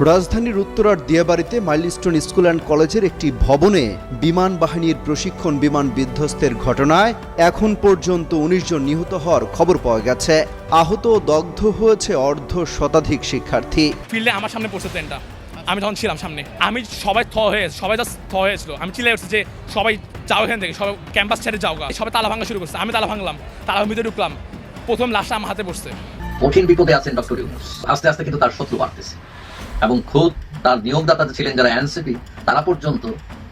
রাজধানীর উত্তরার দিয়াবাড়িতে milestone school and কলেজের একটি ভবনে বিমান বাহিনীর প্রশিক্ষণ বিমান বিধ্বস্তের ঘটনায় এখন পর্যন্ত উনিশ জন নিহত হওয়ার খবর পাওয়া গেছে। আহত দগ্ধ হয়েছে অর্ধ শতাধিক শিক্ষার্থী। ফিল্ডে আমার সামনে পড়ছে ট্রেনটা। আমি তখন ছিলাম সামনে। আমি সবাই থ হয়ে সবাই জাস্ট থ হয়েছিল আমি চিলে উঠছি যে সবাই যাও এখান থেকে সবাই ক্যাম্পাস ছেড়ে যাও গা। সবাই তালা ভাঙা শুরু করছে। আমি তালা ভাঙলাম। তালা ভিতরে ঢুকলাম। প্রথম লাশটা আমার হাতে পড়ছে। কঠিন বিপদে আছেন ডক্টর ইউনুস। আস্তে আস্তে কিন্তু তার শত্রু বাড়তেছে। এবং খোদ তার নিয়োগদাতা ছিলেন যারা এনসিপি, তারা পর্যন্ত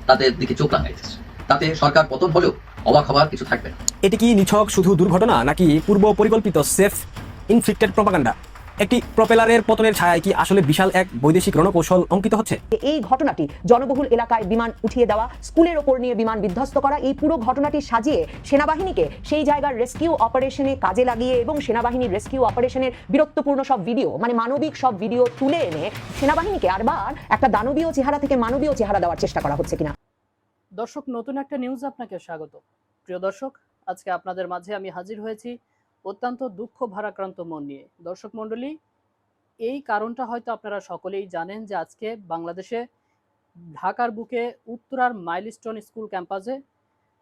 তাদের দিকে চোখ লাগাইতেছে তাতে সরকার পতন হলেও অবাক হবার কিছু থাকবে না। এটি কি নিছক শুধু দুর্ঘটনা, নাকি পূর্ব পরিকল্পিত সেফ, ইনফ্লিক্টেড প্রপাগান্ডা? একটি প্রপেলারের পতনের ছায়ায় কি আসলে বিশাল এক বৈদেশিক রণকৌশল অঙ্কিত হচ্ছে? এই ঘটনাটি জনবহুল এলাকায় বিমান উঠিয়ে দেওয়া স্কুলের ওপর নিয়ে বিমান বিধ্বস্ত করা এই পুরো ঘটনাটি সাজিয়ে সেনাবাহিনীকে সেই জায়গার রেস্কিউ অপারেশনে কাজে লাগিয়ে এবং সেনাবাহিনীর রেস্কিউ অপারেশনের বীরত্বপূর্ণ সব ভিডিও মানে মানবিক সব ভিডিও তুলে এনে সেনাবাহিনীকে আরবার একটা দানবীয় চেহারা থেকে মানবীয় চেহারা দেওয়ার চেষ্টা করা হচ্ছে কিনা। দর্শক নতুন একটা নিউজ আপনাকে স্বাগত। প্রিয় দর্শক আজকে আপনাদের মাঝে আমি হাজির হয়েছি অত্যন্ত দুঃখ ভারাক্রান্ত মন নিয়ে। দর্শক মণ্ডলী, এই কারণটা হয়তো আপনারা সকলেই জানেন যে আজকে বাংলাদেশে ঢাকার বুকে উত্তরার মাইলস্টোন স্কুল ক্যাম্পাসে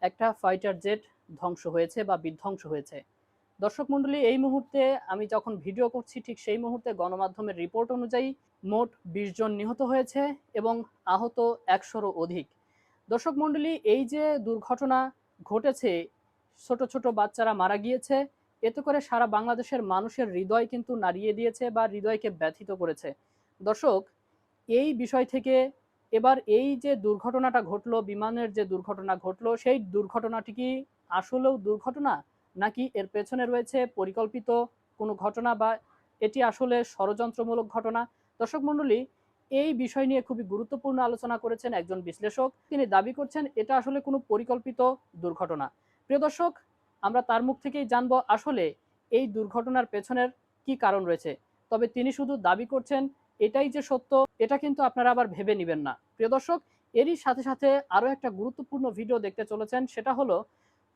একটা ফাইটার জেট ধ্বংস হয়েছে বা বিধ্বংস হয়েছে। দর্শক মণ্ডলী, এই মুহূর্তে আমি যখন ভিডিও করছি, ঠিক সেই মুহূর্তে গণমাধ্যমের রিপোর্ট অনুযায়ী মোট বিশ জন নিহত হয়েছে এবং আহত একশোরও অধিক। দর্শক মণ্ডলী, এই যে দুর্ঘটনা ঘটেছে, ছোট ছোট বাচ্চারা মারা গিয়েছে এতে করে সারা বাংলাদেশের মানুষের হৃদয় কিন্তু নাড়িয়ে দিয়েছে বা হৃদয়কে ব্যথিত করেছে। দর্শক, এই বিষয় থেকে এবার এই যে দুর্ঘটনাটা ঘটলো, বিমানের যে দুর্ঘটনা ঘটলো, সেই দুর্ঘটনাটি কি আসলেও দুর্ঘটনা? নাকি এর পেছনে রয়েছে পরিকল্পিত কোনো ঘটনা বা এটি আসলে ষড়যন্ত্রমূলক ঘটনা? দর্শক মণ্ডলী, এই বিষয় নিয়ে খুবই গুরুত্বপূর্ণ আলোচনা করেছেন একজন বিশ্লেষক। তিনি দাবি করছেন, এটা আসলে কোনো পরিকল্পিত দুর্ঘটনা। প্রিয় দর্শক আমরা তার মুখ থেকেই জানব আসলে এই দুর্ঘটনার পেছনের কি কারণ রয়েছে। তবে তিনি শুধু দাবি করছেন, এটাই যে সত্য, এটা কিন্তু আপনারা আবার ভেবে নেবেন না। প্রিয় দর্শক, এরই সাথে সাথে আরও একটা গুরুত্বপূর্ণ ভিডিও দেখতে চলেছেন, সেটা হলো,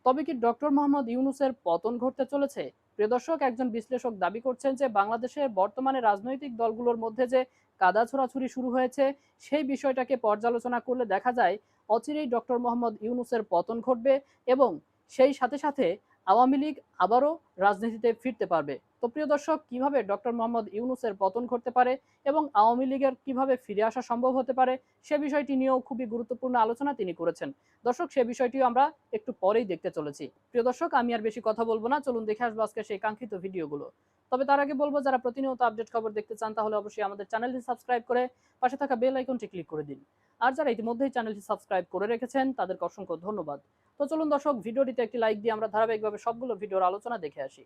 তবে কি ডক্টর মোহাম্মদ ইউনুসের পতন ঘটতে চলেছে? প্রিয় দর্শক, একজন বিশ্লেষক দাবি করছেন যে বাংলাদেশের বর্তমানে রাজনৈতিক দলগুলোর মধ্যে যে কাদা ছোড়াছুরি শুরু হয়েছে, সেই বিষয়টাকে পর্যালোচনা করলে দেখা যায়, অচিরেই ডক্টর মোহাম্মদ ইউনুসের পতন ঘটবে এবং সেই সাথে সাথে আওয়ামী লীগ আবারও রাজনীতিতে ফিরতে পারবে। তো প্রিয় দর্শক, কীভাবে ডক্টর মোহাম্মদ ইউনুসের পতন ঘটতে পারে এবং আওয়ামী লীগের কীভাবে ফিরে আসা সম্ভব হতে পারে, সে বিষয়টি নিয়েও খুবই গুরুত্বপূর্ণ আলোচনা তিনি করেছেন। দর্শক, সে বিষয়টিও আমরা একটু পরেই দেখতে চলেছি। প্রিয় দর্শক, আমি আর বেশি কথা বলব না, চলুন দেখে আসব আজকে সেই কাঙ্ক্ষিত ভিডিওগুলো। তবে তার আগে বলব, যারা প্রতিনিয়ত আপডেট খবর দেখতে চান, তাহলে অবশ্যই আমাদের চ্যানেলটি সাবস্ক্রাইব করে পাশে থাকা বেল আইকনটি ক্লিক করে দিন। আর যারা ইতিমধ্যেই চ্যানেলটি সাবস্ক্রাইব করে রেখেছেন, তাদেরকে অসংখ্য ধন্যবাদ। তো চলুন দর্শক, ভিডিওটিতে একটি লাইক দিয়ে আমরা ধারাবাহিকভাবে সবগুলো ভিডিওর আলোচনা দেখে আসি।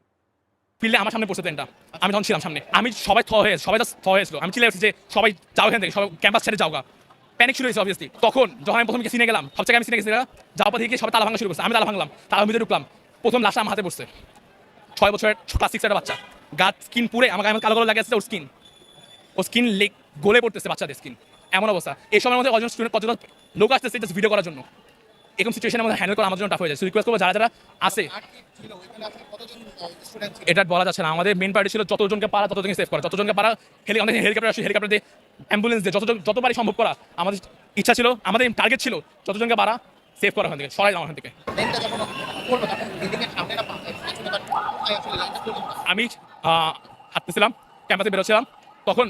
ফিল্ডে আমার সামনে পড়ছে ট্রেনটা আমি তখন ছিলাম সামনে। আমি সবাই থ হয়ে, সবাই জাস্ট থ হয়েছিল আমি চিলে উঠছি যে, সবাই যাও এখান থেকে, সবাই ক্যাম্পাস ছেড়ে যাও গা প্যানিক শুরু হয়েছে অবভিয়াসলি তখন যখন আমি প্রথম সিনে গেলাম সব জায়গায় আমি সিনে গেছি যাওয়ার পর থেকে সবাই তালা ভাঙা শুরু করছে। আমি তালা ভাঙলাম, তালা ভিতরে ঢুকলাম। প্রথম লাশটা আমার হাতে পড়ছে। ছয় বছরের ক্লাস সিক্সের বাচ্চা। গাছ স্কিন পুরে আমাকে আমি কালো কালো লাগে ওর স্কিন ও স্কিন লেগ গলে পড়তেছে বাচ্চাদের স্কিন এমন অবস্থা। এই সময়ের মধ্যে কজন স্টুডেন্ট কতজন লোক আসতেছে জাস্ট ভিডিও করার জন্য। এরকম সিচুয়েশনের মধ্যে হ্যান্ডেল করা আমার জন্য টাফ হয়ে যায়। রিকোয়েস্ট করব যারা যারা আসে এটা বলা যাচ্ছে না। আমাদের মেন পার্টি ছিল যতজনকে পারা, ততজনকে সেভ করা। যতজনকে পারা হেলি আমাদের হেলিকপ্টার আসে হেলিকপ্টার দিয়ে অ্যাম্বুলেন্স দিয়ে যতজন যতবারই সম্ভব করা, আমাদের ইচ্ছা ছিল, আমাদের টার্গেট ছিল যতজনকে পারা সেভ করা ওখান থেকে, সরাই ওখান থেকে। আমি হাঁটতেছিলাম ক্যাম্পাসে বেরোচ্ছিলাম। তখন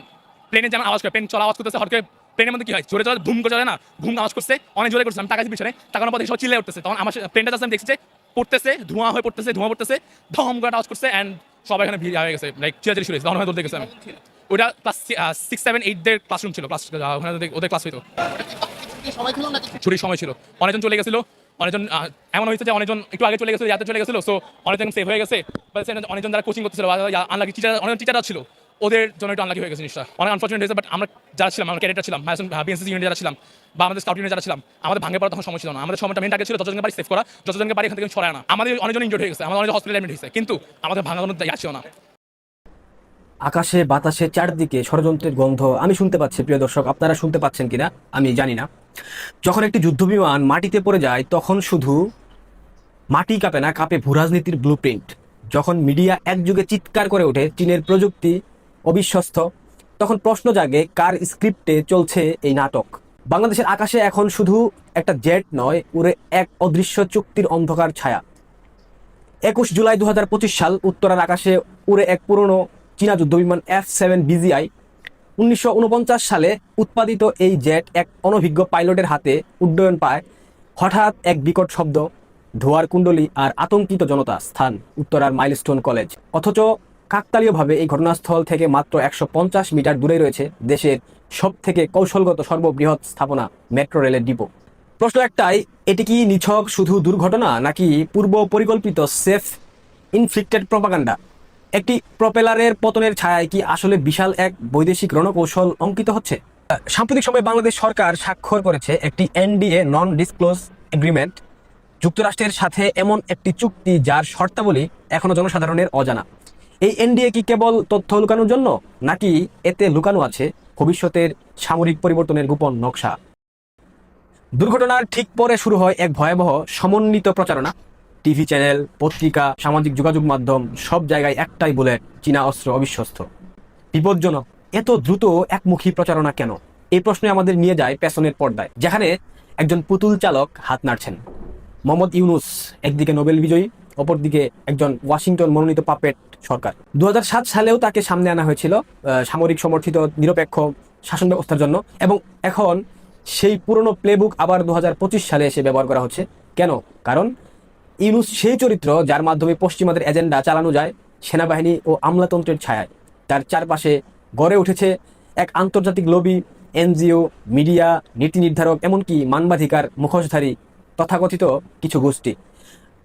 প্লেনে যেমন আওয়াজ করে প্লেন চলা আওয়াজ করতেছে, হঠাৎ প্লেনের মধ্যে কি হয়? জোরে চলে ধুম করে চলে না? ঘুম আওয়াজ করছে অনেক জোরে করছে আমি তাকাচ্ছি পিছনে তাকানোর দেখি সব চিল্লে উঠতেছে। তখন আমার প্লেনটা জাস্ট আমি দেখছি পড়তেছে ধোঁয়া হয়ে পড়তেছে ধোঁয়া পড়তেছে ধম করে আওয়াজ করছে অ্যান্ড সবাই এখানে ভিড় হয়ে গেছে। লাইক চিরাচিরি শুরু হয়েছে। তখন হয়তো দেখেছি আমি। ওটা ক্লাস সিক্স সেভেন এইটদের ক্লাসরুম ছিল। ক্লাস ওখানে ওদের- ক্লাস হইতো। ছুটির সময় ছিল। অনেকজন চলে গেছিল। অনেকজন এমন হয়েছে যে অনেকজন একটু আগে চলে গেছিল যাতে চলে গেছিল। সো অনেকজন সেভ হয়ে গেছে। অনেকজন যারা কোচিং করতেছিল আনলাকি টিচার অনেকজন টিচাররা ছিল। ওদের জন্য একটু আনলাকি হয়ে গেছে জিনিসটা। অনেক আনফর্চুনেট হয়েছে বাট আমরা যারা ছিলাম, আমরা ক্যাডেটার ছিলাম বিএনসি ইউনিট যারা ছিলাম, বা আমাদের স্কাউট ইউনিট যারা ছিলাম, আমাদের ভাঙে পড়া তখন সময় ছিল না। আমাদের সময়টা মেন টার্গেট ছিল যতজনকে পারি সেভ করা, যতজনকে বাড়ি এখান থেকে ছড়ায় না আমাদের অনেকজন ইনজোর্ড হয়ে গেছে, আমাদের অনেক হসপিটাল অ্যাডমিট হয়েছে, কিন্তু আমাদের ভাঙা কোনো জায়গা ছিল না। আকাশে, বাতাসে, চারদিকে ষড়যন্ত্রের গন্ধ, আমি শুনতে পাচ্ছি, প্রিয় দর্শক, আপনারা শুনতে পাচ্ছেন কিনা? আমি জানি না। যখন একটি যুদ্ধ বিমান মাটিতে পড়ে যায়, তখন শুধু মাটি কাঁপে না, কাঁপে ভূরাজনীতির ব্লুপ্রিন্ট যখন মিডিয়া একযুগে চিৎকার করে ওঠে, চীনের প্রযুক্তি অবিশ্বস্ত। তখন প্রশ্ন জাগে, কার স্ক্রিপ্টে চলছে এই নাটক? বাংলাদেশের আকাশে এখন শুধু একটা জেট নয়, উড়ে এক অদৃশ্য চুক্তির অন্ধকার ছায়া। একুশ জুলাই দুহাজার পঁচিশ সাল, উত্তরার আকাশে উড়ে এক পুরনো চীনা যুদ্ধবিমান এফ সেভেন বিজিআই। উনিশশো উনপঞ্চাশ সালে উৎপাদিত এই জেট এক অনভিজ্ঞ পাইলটের হাতে উড্ডয়ন পায়। হঠাৎ এক বিকট শব্দ, ধোয়ার কুণ্ডলী আর আতঙ্কিত জনতা স্থান, উত্তরার মাইলস্টোন কলেজ। অথচ কাকতালীয়ভাবে এই ঘটনাস্থল থেকে মাত্র একশো পঞ্চাশ মিটার দূরে রয়েছে দেশের সব থেকে কৌশলগত সর্ববৃহৎ স্থাপনা, মেট্রো রেলের ডিপো। প্রশ্ন একটাই, এটি কি নিছক শুধু দুর্ঘটনা নাকি পূর্ব পরিকল্পিত সেফ ইনফ্লিক্টেড প্রপাগান্ডা? একটি প্রপেলারের পতনের ছায়ায় কি আসলে বিশাল এক বৈদেশিক রণকৌশল অঙ্কিত হচ্ছে? সাম্প্রতিক সময়ে বাংলাদেশ সরকার স্বাক্ষর করেছে একটি এনডিএ নন ডিসক্লোজ এগ্রিমেন্ট যুক্তরাষ্ট্রের সাথে এমন একটি চুক্তি যার শর্তাবলী এখনও জনসাধারণের অজানা। এই এনডিএ কি কেবল তথ্য লুকানোর জন্য, নাকি এতে লুকানো আছে ভবিষ্যতের সামরিক পরিবর্তনের গোপন নকশা? দুর্ঘটনার ঠিক পরে শুরু হয় এক ভয়াবহ সমন্বিত প্রচারণা। টিভি চ্যানেল, পত্রিকা, সামাজিক যোগাযোগ মাধ্যম, সব জায়গায় একটাই বলে চীনা অস্ত্র অবিশ্বস্ত। বিপজ্জনক। এত দ্রুত একমুখী প্রচারণা কেন? এই প্রশ্নে আমাদের নিয়ে যায় পেছনের পর্দায়, যেখানে একজন পুতুল চালক হাত নাড়ছেন। মোহাম্মদ ইউনুস, একদিকে নোবেল বিজয়ী, অপরদিকে একজন ওয়াশিংটন মনোনীত পাপেট সরকার। দু হাজার সাত সালেও তাকে সামনে আনা হয়েছিল সামরিক সমর্থিত নিরপেক্ষ শাসন ব্যবস্থার জন্য এবং এখন সেই পুরনো প্লেবুক আবার দুহাজার পঁচিশ সালে এসে ব্যবহার করা হচ্ছে। কেন? কারণ ইউনুস সেই চরিত্র যার মাধ্যমে পশ্চিমাদের এজেন্ডা চালানো যায়, সেনাবাহিনী ও আমলাতন্ত্রের ছায়ায়। তার চারপাশে গড়ে উঠেছে এক আন্তর্জাতিক লবি এনজিও, মিডিয়া, নীতি নির্ধারক, এমনকি মানবাধিকার মুখোশধারী তথাকথিত কিছু গোষ্ঠী।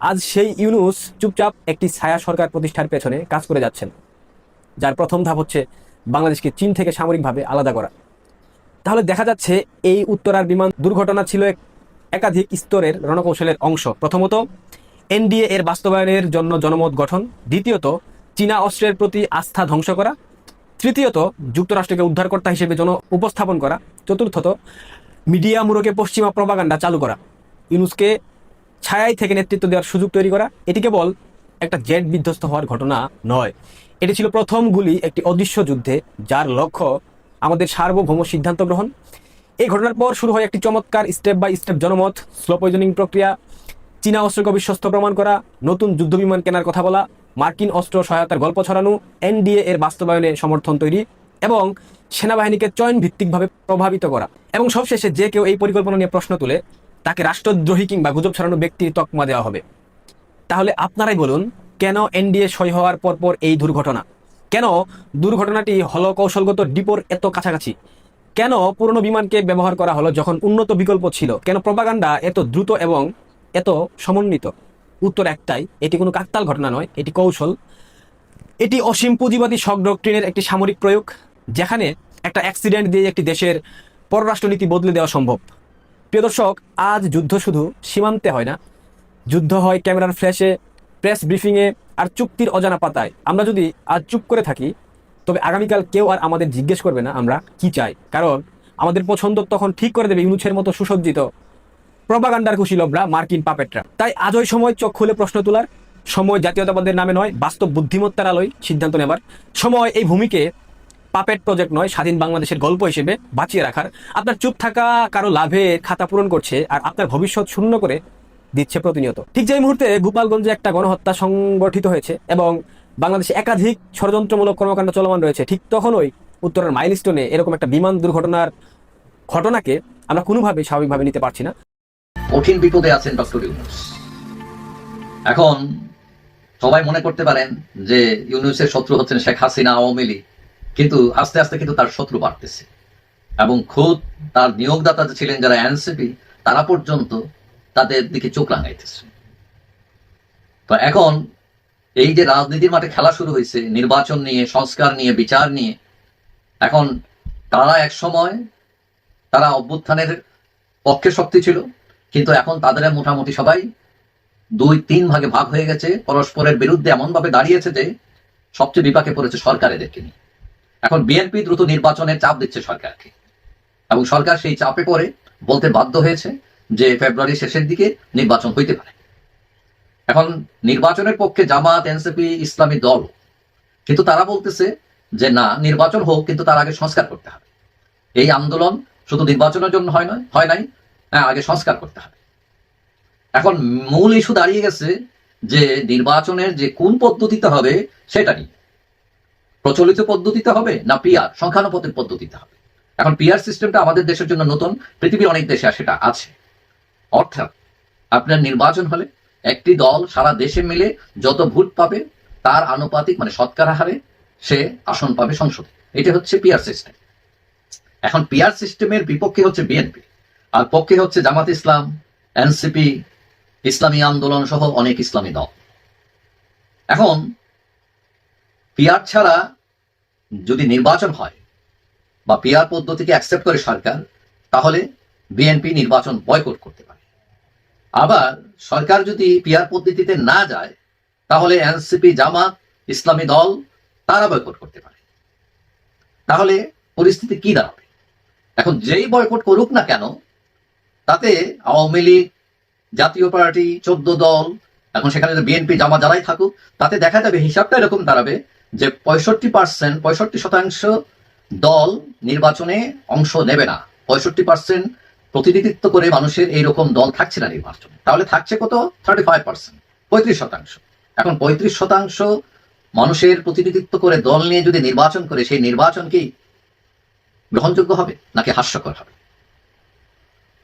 আজ সেই ইউনুস চুপচাপ একটি ছায়া সরকার প্রতিষ্ঠার পেছনে কাজ করে যাচ্ছেন। যার প্রথম ধাপ হচ্ছে বাংলাদেশকে চীন থেকে সামরিকভাবে আলাদা করা। তাহলে দেখা যাচ্ছে এই উত্তরার বিমান দুর্ঘটনা ছিল এক একাধিক স্তরের রণকৌশলের অংশ। প্রথমত, এনডিএ এর বাস্তবায়নের জন্য জনমত গঠন। দ্বিতীয়ত, চীনা অস্ত্রের প্রতি আস্থা ধ্বংস করা। তৃতীয়ত, যুক্তরাষ্ট্রকে উদ্ধারকর্তা হিসেবে জন উপস্থাপন করা। চতুর্থত, মিডিয়া মুরকে পশ্চিমা প্রবাগান্ডা চালু করা। ইউনুসকে ছায়াই থেকে নেতৃত্ব দেওয়ার সুযোগ তৈরি করা, এটি কেবল একটা জেট বিধ্বস্ত হওয়ার ঘটনা নয়। এটি ছিল প্রথম গুলি, একটি অদৃশ্য যুদ্ধে, যার লক্ষ্য আমাদের সার্বভৌম সিদ্ধান্ত গ্রহণ। এই ঘটনার পর শুরু হয় একটি চমৎকার স্টেপ বাই স্টেপ জনমত, স্লো পয়জনিং প্রক্রিয়া, চীনা অস্ত্রকে অবিশ্বস্ত প্রমাণ করা, নতুন যুদ্ধবিমান কেনার কথা বলা, মার্কিন অস্ত্র সহায়তার গল্প ছড়ানো, এনডিএ এর বাস্তবায়নে সমর্থন তৈরি এবং সেনাবাহিনীকে চয়ন ভিত্তিকভাবে প্রভাবিত করা। এবং সবশেষে যে কেউ এই পরিকল্পনা নিয়ে প্রশ্ন তুলে তাকে রাষ্ট্রদ্রোহী কিংবা গুজব ছড়ানো ব্যক্তির তকমা দেওয়া হবে। তাহলে আপনারাই বলুন, কেন এনডিএ সই হওয়ার পরপর এই দুর্ঘটনা? কেন দুর্ঘটনাটি হলো কৌশলগত ডিপোর এত কাছাকাছি? কেন পুরনো বিমানকে ব্যবহার করা হলো যখন উন্নত বিকল্প ছিল? কেন প্রপাগান্ডা এত দ্রুত এবং এত সমন্বিত? উত্তর একটাই, এটি কোনো কাকতাল ঘটনা নয়, এটি কৌশল। এটি অসীম পুঁজিবাদী শক ডক্ট্রিনের একটি সামরিক প্রয়োগ, যেখানে একটা অ্যাক্সিডেন্ট দিয়ে একটি দেশের পররাষ্ট্রনীতি বদলে দেওয়া সম্ভব। প্রিয় দর্শক, আজ যুদ্ধ শুধু সীমান্তে হয় না। যুদ্ধ হয় ক্যামেরার ফ্ল্যাশে, প্রেস ব্রিফিংয়ে আর চুক্তির অজানা পাতায়। আমরা যদি আজ চুপ করে থাকি, তবে আগামীকাল কেউ আর আমাদের জিজ্ঞেস করবে না আমরা কি চাই। কারণ আমাদের পছন্দ তখন ঠিক করে দেবে ইউনুছের মতো সুসজ্জিত প্রপাগান্ডার কুশীলবরা মার্কিন পাপেটরা। তাই আজই সময় চোখ খুলে প্রশ্ন তোলার। সময় জাতীয়তাবাদের নামে নয়, বাস্তব বুদ্ধিমত্তার আলোয় সিদ্ধান্ত নেবার। সময় এই ভূমিকে পাপেট প্রজেক্ট নয়, স্বাধীন বাংলাদেশের গল্প হিসেবে বাঁচিয়ে রাখার। আপনার চুপ থাকা কারও লাভে খাতা পূরণ করছে আর আপনার ভবিষ্যৎ শূন্য করে দিচ্ছে প্রতিনিয়ত। ঠিক যে মুহূর্তে গোপালগঞ্জে একটা গণহত্যা সংগঠিত হয়েছে এবং বাংলাদেশে একাধিক ষড়যন্ত্রমূলক কর্মকাণ্ড চলমান রয়েছে, ঠিক তখনই উত্তরের মাইলস্টোনে এরকম একটা বিমান দুর্ঘটনার ঘটনাকে আমরা কোনোভাবে স্বাভাবিকভাবে নিতে পারছি না। কঠিন বিপদে আছেন ডক্টর ইউনুস। এখন সবাই মনে করতে পারেন যে ইউনুসের শত্রু হচ্ছেন শেখ হাসিনা আওয়ামী লীগ। কিন্তু আস্তে আস্তে কিন্তু তার শত্রু বাড়তেছে। এবং খুদ তার নিয়োগদাতা ছিলেন যারা এনসিপি, তারা পর্যন্ত তাদের দিকে চোখ রাঙাইতেছে। তো এখন এই যে রাজনীতির মাঠে খেলা শুরু হয়েছে, নির্বাচন নিয়ে, সংস্কার নিয়ে, বিচার নিয়ে, এখন তারা এক সময় তারা অভ্যুত্থানের পক্ষে শক্তি ছিল, কিন্তু এখন তাদের মোটামুটি সবাই দুই, তিন ভাগে ভাগ হয়ে গেছে। পরস্পরের বিরুদ্ধে এমন ভাবে দাঁড়িয়েছে যে সবচেয়ে বিপাকে পড়েছে সরকার এদেরকে নিয়ে। এখন বিএনপি দ্রুত নির্বাচনের চাপ দিচ্ছে সরকারকে। এবং সরকার সেই চাপে পড়ে বলতে বাধ্য হয়েছে যে ফেব্রুয়ারি শেষের দিকে নির্বাচন হইতে পারে। এখন নির্বাচনের পক্ষে জামাত, এনসিপি, ইসলামী দল, কিন্তু তারা বলতেছে যে না, নির্বাচন হোক, কিন্তু তার আগে সংস্কার করতে হবে। এই আন্দোলন শুধু নির্বাচনের জন্য হয় নয়, হয় নাই হ্যাঁ আগে সংস্কার করতে হবে। এখন মূল ইস্যু দাঁড়িয়ে গেছে যে নির্বাচনের যে কোন পদ্ধতিতে হবে, সেটা নিয়ে। প্রচলিত পদ্ধতিতে হবে না পিয়ার? সংখ্যানুপাতের পদ্ধতিতে হবে। এখন পিয়ার সিস্টেমটা আমাদের দেশের জন্য নতুন, পৃথিবীর অনেক দেশে সেটা আছে। অর্থাৎ আপনার নির্বাচন হলে একটি দল সারা দেশে মিলে যত ভোট পাবে, তার আনুপাতিক মানে শতকরা হারে সে আসন পাবে সংসদে। এটা হচ্ছে পিয়ার সিস্টেম। এখন পিয়ার সিস্টেমের বিপক্ষে হচ্ছে বিএনপি। আর পক্ষে হচ্ছে জামাত ইসলাম, এনসিপি, ইসলামী আন্দোলন সহ অনেক ইসলামী দল। এখন পিয়ার ছাড়া যদি নির্বাচন হয় বা পিআর পদ্ধতিকে অ্যাকসেপ্ট করে সরকার, তাহলে বিএনপি নির্বাচন বয়কট করতে পারে। আবার সরকার যদি পিআর পদ্ধতিতে না যায়, তাহলে এনসিপি জামাত, ইসলামী দল, তারা বয়কট করতে পারে। তাহলে পরিস্থিতি কি দাঁড়াবে? এখন যেই বয়কট করুক না কেন, তাতে আওয়ামী লীগ, জাতীয় পার্টি, চোদ্দ দল, এখন সেখানে বিএনপি জামা যারাই থাকুক, তাতে দেখা যাবে হিসাবটা এরকম দাঁড়াবে যে পঁয়ষট্টি পার্সেন্ট পঁয়ষট্টি শতাংশ দল নির্বাচনে অংশ নেবে না। পঁয়ষট্টি পার্সেন্ট প্রতিনিধিত্ব করে মানুষের এইরকম দল থাকছে না নির্বাচনে। তাহলে থাকছে কত? থার্টি ফাইভ পার্সেন্ট পঁয়ত্রিশ শতাংশ। এখন পঁয়ত্রিশ শতাংশ মানুষের প্রতিনিধিত্ব করে দল নিয়ে যদি নির্বাচন করে, সেই নির্বাচন কি গ্রহণযোগ্য হবে নাকি হাস্যকর হবে?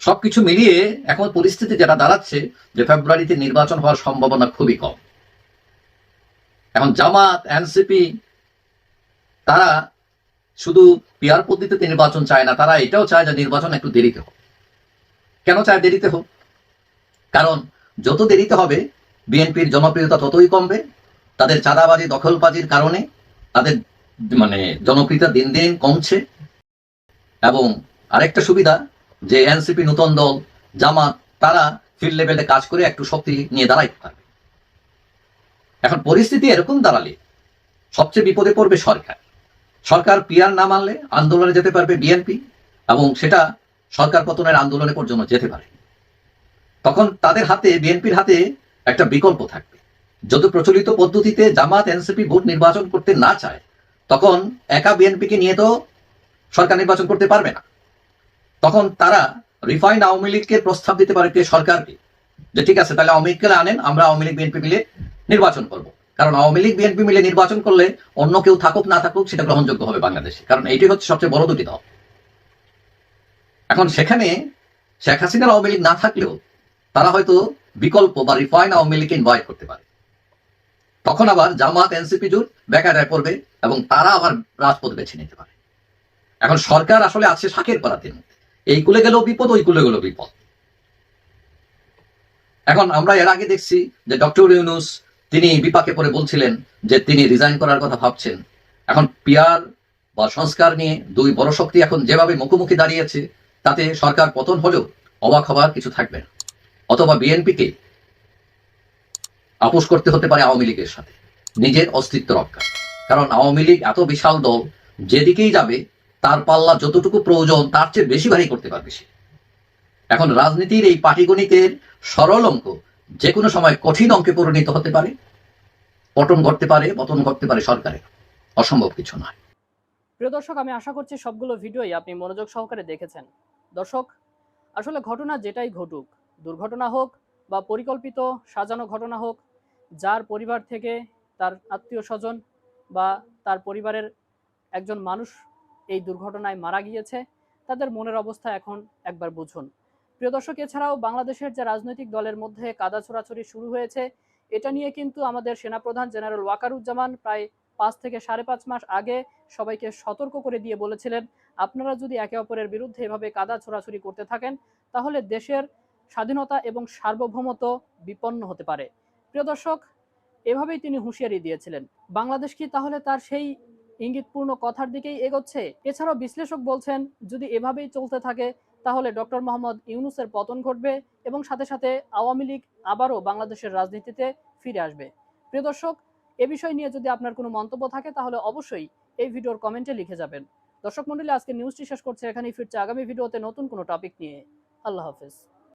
সবকিছু মিলিয়ে এখন পরিস্থিতি যেটা দাঁড়াচ্ছে যে ফেব্রুয়ারিতে নির্বাচন হওয়ার সম্ভাবনা খুবই কম। এখন জামাত, এনসিপি, তারা শুধু পিয়ার পদ্ধতিতে নির্বাচন চায় না, তারা এটাও চায় যে নির্বাচন একটু দেরিতে হোক। কেন চায় দেরিতে হোক? কারণ যত দেরিতে হবে, বিএনপির জনপ্রিয়তা ততই কমবে, তাদের চাঁদাবাজি, দখলবাজির কারণে তাদের মানে জনপ্রিয়তা দিন দিন কমছে। এবং আরেকটা সুবিধা, যে এনসিপি, নতুন দল, জামাত, তারা ফিল্ড লেভেলে কাজ করে একটু শক্তি নিয়ে দাঁড়াইতে পারবে। এখন পরিস্থিতি এরকম দাঁড়ালে সবচেয়ে বিপদে পড়বে সরকার। সরকার পিয়ার না মানলে আন্দোলনে যেতে পারবে বিএনপি এবং সেটা সরকার পতনের আন্দোলনে পর্যন্ত যেতে পারে। তখন তাদের হাতে, বিএনপির হাতে একটা বিকল্প থাকবে। যদি প্রচলিত পদ্ধতিতে জামাত, এনসিপি ভোট নির্বাচন করতে না চায়, তখন একা বিএনপিকে নিয়ে তো সরকার নির্বাচন করতে পারবে না। তখন তারা রিফাইন আওয়ামী লীগকে প্রস্তাব দিতে পারে সরকারকে, যে ঠিক আছে, তাহলে আওয়ামী লীগকে আনেন, আমরা আওয়ামী লীগ, বিএনপি মিলে নির্বাচন করব। কারণ আওয়ামী লীগ, বিএনপি মিলে নির্বাচন করলে অন্য কেউ থাকুক, না থাকুক, সেটা গ্রহণযোগ্য হবে বাংলাদেশে। কারণ এটি হচ্ছে সবচেয়ে বড় দুটি দল। এখন সেখানে শেখ হাসিনার আওয়ামী লীগ না থাকলেও তারা হয়তো বিকল্প বা রিফাইন আওয়ামী লীগকে ইনভাইট করতে পারে। তখন আবার জামাত, এনসিপি জোট বেকারায় পড়বে এবং তারা আবার রাজপথ বেছে নিতে পারে। এখন সরকার আসলে আছে শাকের মধ্যে। এই কুলে গেলেও বিপদ, ওই কুলে গেলেও বিপদ। এখন আমরা এর আগে দেখছি যে ডক্টর ইউনুস তিনি বিপাকে পড়ে বলছিলেন যে তিনি রিজাইন করার কথা ভাবছেন। এখন পিয়ার বা সংস্কার নিয়ে দুই বড় শক্তি এখন যেভাবে মুখোমুখি দাঁড়িয়েছে, তাতে সরকার পতন হলেও অবাক হবার কিছু থাকবে না। অথবা বিএনপিকে আপোষ করতে হতে পারে আওয়ামী লীগের সাথে, নিজের অস্তিত্ব রক্ষা। কারণ আওয়ামী লীগ এত বিশাল দল, যেদিকেই যাবে, তার পাল্লা যতটুকু প্রয়োজন, তার চেয়ে বেশি ভারী করতে পারবে সে। এখন রাজনীতির এই পাটিগণিতের সরল অঙ্ক যে কোনো সময় কঠিন অঙ্কে পরিণত হতে পারে, পতন করতে পারে, পতন ঘটতে পারে সরকারের অসম্ভব কিছু নয়। প্রিয় দর্শক, আমি আশা করছি সবগুলো ভিডিওই আপনি মনোযোগ সহকারে দেখেছেন। দর্শক, আসলে ঘটনা যেটাই ঘটুক, দুর্ঘটনা হোক বা পরিকল্পিত সাজানো ঘটনা হোক, যার পরিবার থেকে তার আত্মীয় স্বজন বা তার পরিবারের একজন মানুষ এই দুর্ঘটনায় মারা গিয়েছে, তাদের মনের অবস্থা এখন একবার বুঝুন। প্রিয় দর্শক, এছাড়াও বাংলাদেশের যে রাজনৈতিক দলের মধ্যে কাদা ছোড়াছড়ি শুরু হয়েছে, এটা নিয়ে কিন্তু আমাদের সেনাপ্রধান জেনারেল ওয়াকারুজ্জামান প্রায় পাঁচ থেকে সাড়ে পাঁচ মাস আগে সবাইকে সতর্ক করে দিয়ে বলেছিলেন, আপনারা যদি একে অপরের বিরুদ্ধে এভাবে কাদা ছোড়াছড়ি করতে থাকেন, তাহলে দেশের স্বাধীনতা এবং সার্বভৌমত্ব বিপন্ন হতে পারে। প্রিয় দর্শক, এভাবেই তিনি হুঁশিয়ারি দিয়েছিলেন। বাংলাদেশ কি তাহলে তার সেই ইঙ্গিতপূর্ণ কথার দিকেই এগোচ্ছে? এছাড়াও বিশ্লেষক বলছেন, যদি এভাবেই চলতে থাকে তাহলে ডক্টর মোহাম্মদ ইউনুসের পতন ঘটবে এবং সাথে সাথে আওয়ামী লীগ আবারও বাংলাদেশের রাজনীতিতে ফিরে আসবে। প্রিয় দর্শক, এ বিষয় নিয়ে যদি আপনার কোনো মন্তব্য থাকে, তাহলে অবশ্যই এই ভিডিওর কমেন্টে লিখে যাবেন। দর্শক মন্ডলী আজকে নিউজটি শেষ করছে। এখানেই ফিরছে আগামী ভিডিওতে নতুন কোনো টপিক নিয়ে। আল্লাহ হাফেজ।